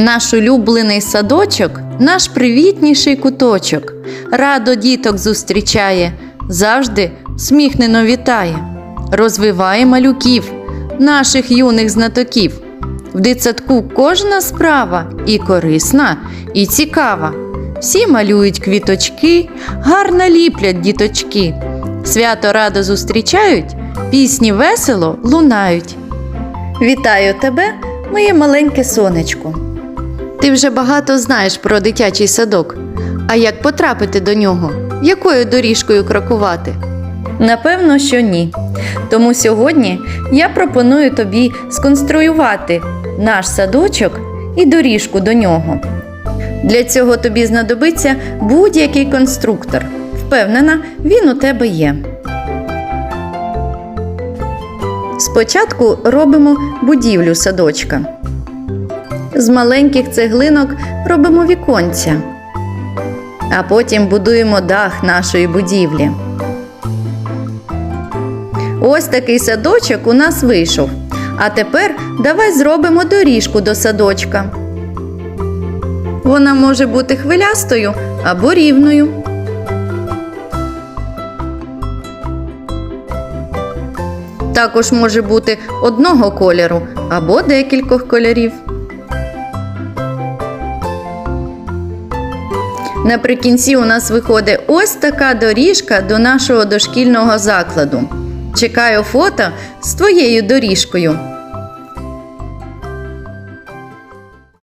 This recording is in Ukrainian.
Наш улюблений садочок, наш привітніший куточок, радо діток зустрічає, завжди сміхнено вітає, розвиває малюків, наших юних знатоків. В дитсадку кожна справа і корисна, і цікава. Всі малюють квіточки, гарно ліплять діточки. Свято радо зустрічають, пісні весело лунають. Вітаю тебе, моє маленьке сонечко. Ти вже багато знаєш про дитячий садок. А як потрапити до нього? Якою доріжкою крокувати? Напевно, що ні. Тому сьогодні я пропоную тобі сконструювати наш садочок і доріжку до нього. Для цього тобі знадобиться будь-який конструктор. Впевнена, він у тебе є. Спочатку робимо будівлю садочка. З маленьких цеглинок робимо віконця, а потім будуємо дах нашої будівлі. Ось такий садочок у нас вийшов. А тепер давай зробимо доріжку до садочка. Вона може бути хвилястою або рівною. Також може бути одного кольору або декількох кольорів. Наприкінці у нас виходить ось така доріжка до нашого дошкільного закладу. Чекаю фото з твоєю доріжкою.